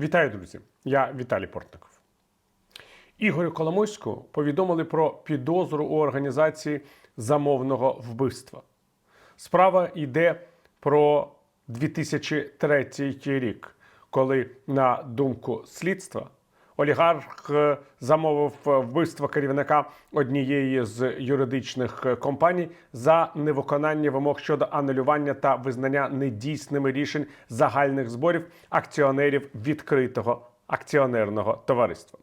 Вітаю, друзі! Я Віталій Портников. Ігорю Коломойську повідомили про підозру у організації замовного вбивства. Справа йде про 2003 рік, коли, на думку слідства, олігарх е, замовив вбивство керівника однієї з юридичних е, компаній за невиконання вимог щодо анулювання та визнання недійсними рішень загальних зборів акціонерів відкритого акціонерного товариства.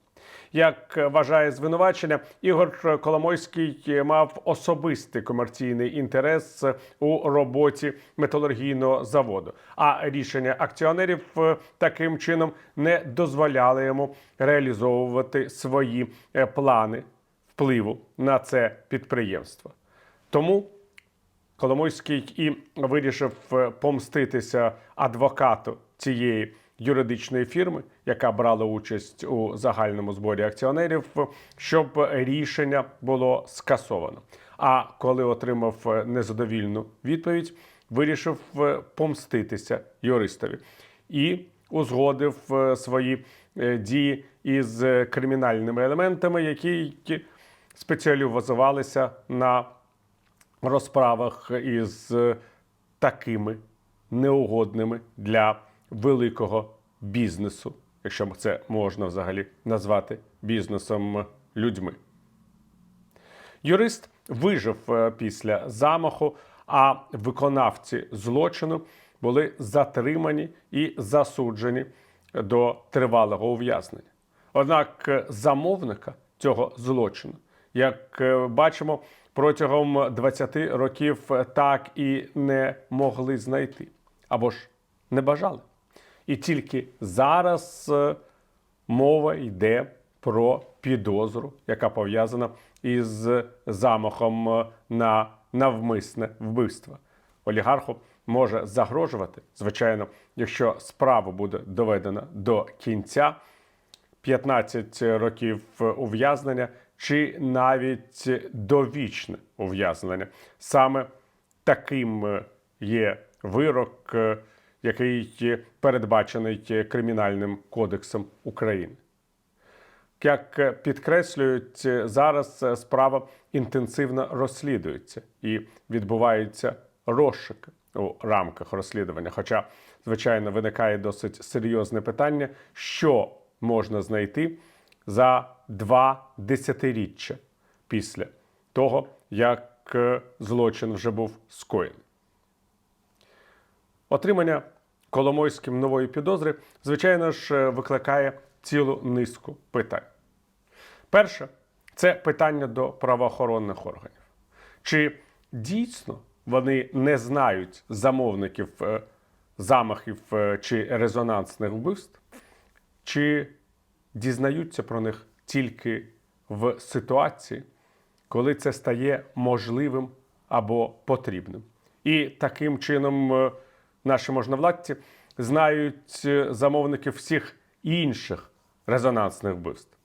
Як вважає звинувачення, Ігор Коломойський мав особистий комерційний інтерес у роботі металургійного заводу. А рішення акціонерів е, таким чином не дозволяли йому реалізовувати свої е, плани впливу на це підприємство. Тому Коломойський і вирішив е, помститися адвокату цієї юридичної фірми, яка брала участь у загальному зборі акціонерів, щоб рішення було скасовано. А коли отримав незадовільну відповідь, вирішив е, помститися юристові і узгодив е, свої е, дії із кримінальними елементами, які спеціалізувалися на розправах із такими неугодними для великого бізнесу, якщо це можна взагалі назвати бізнесом людьми. Юрист вижив е, після замаху, а виконавці злочину були затримані і засуджені до тривалого ув'язнення. Однак е, замовника цього злочину, як е, бачимо, протягом 20 років е, так і не могли знайти або ж не бажали. І тільки зараз е, мова йде про підозру, яка пов'язана із замахом е, на навмисне вбивство. Олігарху може загрожувати, звичайно, якщо справа буде доведена до кінця. 15 років ув'язнення чи навіть довічне ув'язнення. Саме таким є вирок, е, який передбачений Кримінальним кодексом України. Як підкреслюють, зараз справа інтенсивно розслідується і відбуваються розшуки у рамках розслідування. Хоча, звичайно, виникає досить серйозне питання, що можна знайти за два десятиріччя після того, як е, злочин вже був скоєний. Отримання Коломойським нової підозри, звичайно ж, е, викликає цілу низку питань. Перше це питання до правоохоронних органів. Чи дійсно вони не знають замовників е, замахів е, чи резонансних вбивств, чи дізнаються про них тільки в ситуації, коли це стає можливим або потрібним. І таким чином наші можновладці знають е, замовників всіх інших резонансних вбивств,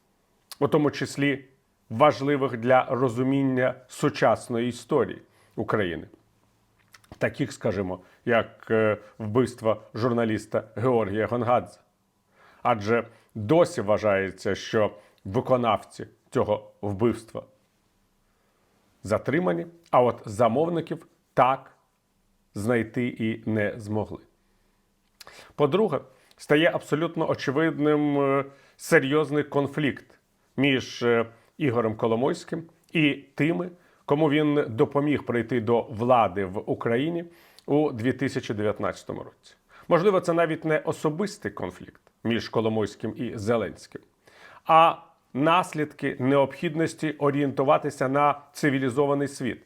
у тому числі важливих для розуміння сучасної історії України. Таких, скажімо, як е, вбивство журналіста Георгія Гонгадзе. Адже досі вважається, що виконавці цього вбивства затримані, а от замовників так знайти і не змогли. По-друге, стає абсолютно очевидним е, серйозний конфлікт між е, Ігорем Коломойським і тими, кому він допоміг прийти до влади в Україні у 2019 році. Можливо, це навіть не особистий конфлікт між Коломойським і Зеленським, а наслідки необхідності орієнтуватися на цивілізований світ,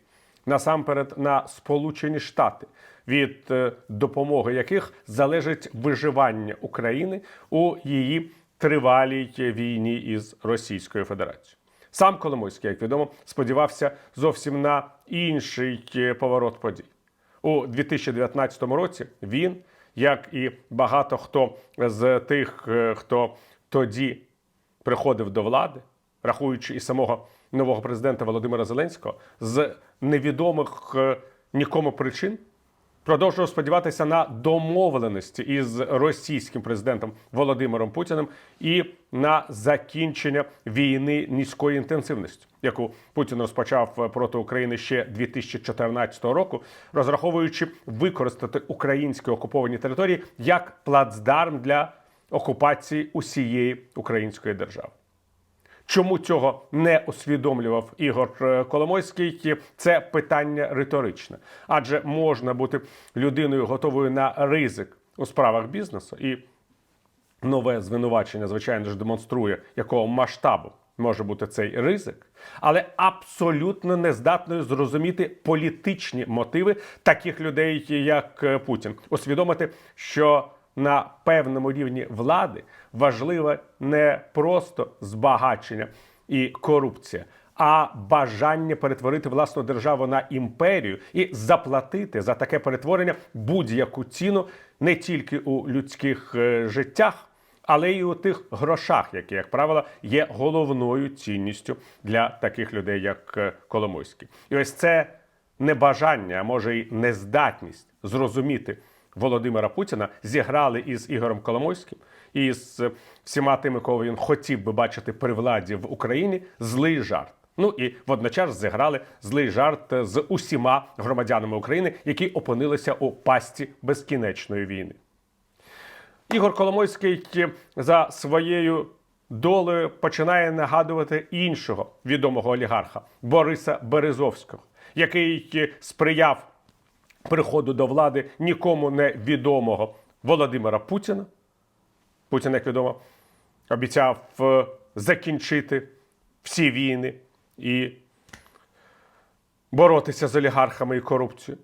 насамперед на Сполучені Штати, від е, допомоги яких залежить виживання України у її тривалій війні із Російською Федерацією. Сам Коломойський, як відомо, сподівався зовсім на інший е, поворот подій. У 2019 році він, як і багато хто з тих, е, хто тоді приходив до влади, рахуючи і самого нового президента Володимира Зеленського, з невідомих е, нікому причин продовжував сподіватися на домовленості із російським президентом Володимиром Путіним і на закінчення війни низької інтенсивності, яку Путін розпочав проти України ще 2014 року, розраховуючи використати українські окуповані території як плацдарм для окупації усієї української держави. Чому цього не усвідомлював Ігор е, Коломойський? Це питання риторичне, адже можна бути людиною готовою на ризик у справах бізнесу, і нове звинувачення, звичайно ж, демонструє, якого масштабу може бути цей ризик, але абсолютно не здатною зрозуміти політичні мотиви таких людей, як е, Путін, усвідомити, що на певному рівні влади важливе не просто збагачення і корупція. А бажання перетворити власну державу на імперію і заплатити за таке перетворення будь-яку ціну не тільки у людських е, життях, але й у тих грошах, які, як правило, є головною цінністю для таких людей, як е, Коломойський. І ось це небажання, а може й нездатність зрозуміти Володимира Путіна зіграли із Ігорем Коломойським і з всіма тими, кого він хотів би бачити при владі в Україні, злий жарт. Ну і водночас зіграли злий жарт з усіма громадянами України, які опинилися у пасті безкінечної війни. Ігор Коломойський за своєю долею починає нагадувати іншого відомого олігарха Бориса Березовського, який сприяв приходу до влади нікому не відомого Володимира Путіна. Путін, як відомо, обіцяв е, закінчити всі війни і боротися з олігархами і корупцією.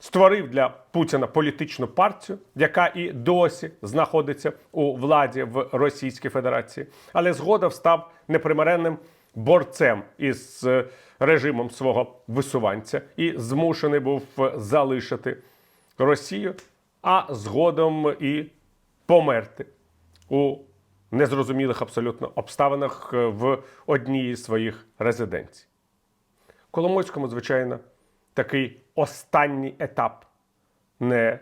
Створив для Путіна політичну партію, яка і досі знаходиться у владі в Російській Федерації, але згодом став непримиренним борцем із е, режимом свого висуванця і змушений був залишити Росію, а згодом і померти у незрозумілих абсолютно обставинах е, в одній із своїх резиденцій. Коломойському, звичайно, такий останній етап не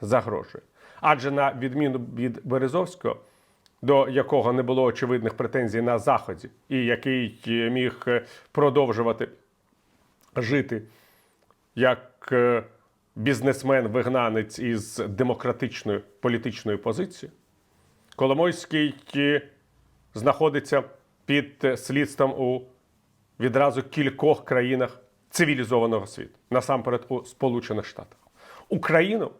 загрожує. Адже на відміну від Березовського, до якого не було очевидних претензій на Заході, і який е, міг е, продовжувати жити як е, бізнесмен-вигнанець із демократичною політичною позицією, Коломойський знаходиться під слідством у відразу кількох країнах цивілізованого світу, насамперед у Сполучених Штатах. Україну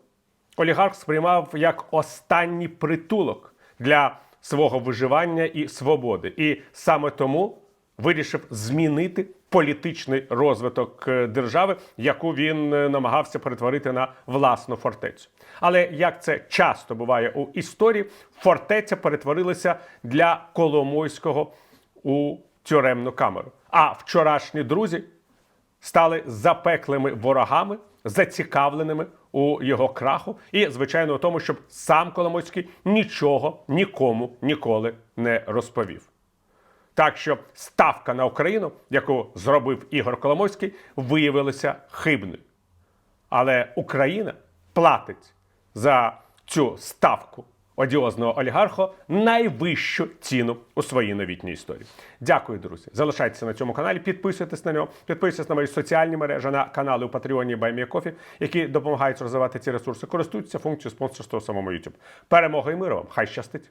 олігарх сприймав як останній притулок для свого виживання і свободи. І саме тому вирішив змінити політичний розвиток е, держави, яку він е, намагався перетворити на власну фортецю. Але як це часто буває у історії, фортеця перетворилася для Коломойського у тюремну камеру. А вчорашні друзі стали запеклими ворогами, зацікавленими у його краху, і, звичайно, у тому, щоб сам Коломойський нічого нікому ніколи не розповів. Так що ставка на Україну, яку зробив Ігор Коломойський, виявилася хибною. Але Україна платить за цю ставку одіозного олігарха найвищу ціну у своїй новітній історії. Дякую, друзі. Залишайтеся на цьому каналі, підписуйтесь на нього, підписуйтесь на мої соціальні мережі, на канали у Патреоні Байміякофі, які допомагають розвивати ці ресурси. Користуйтеся функцією спонсорства у самому YouTube. Перемоги і миру вам! Хай щастить!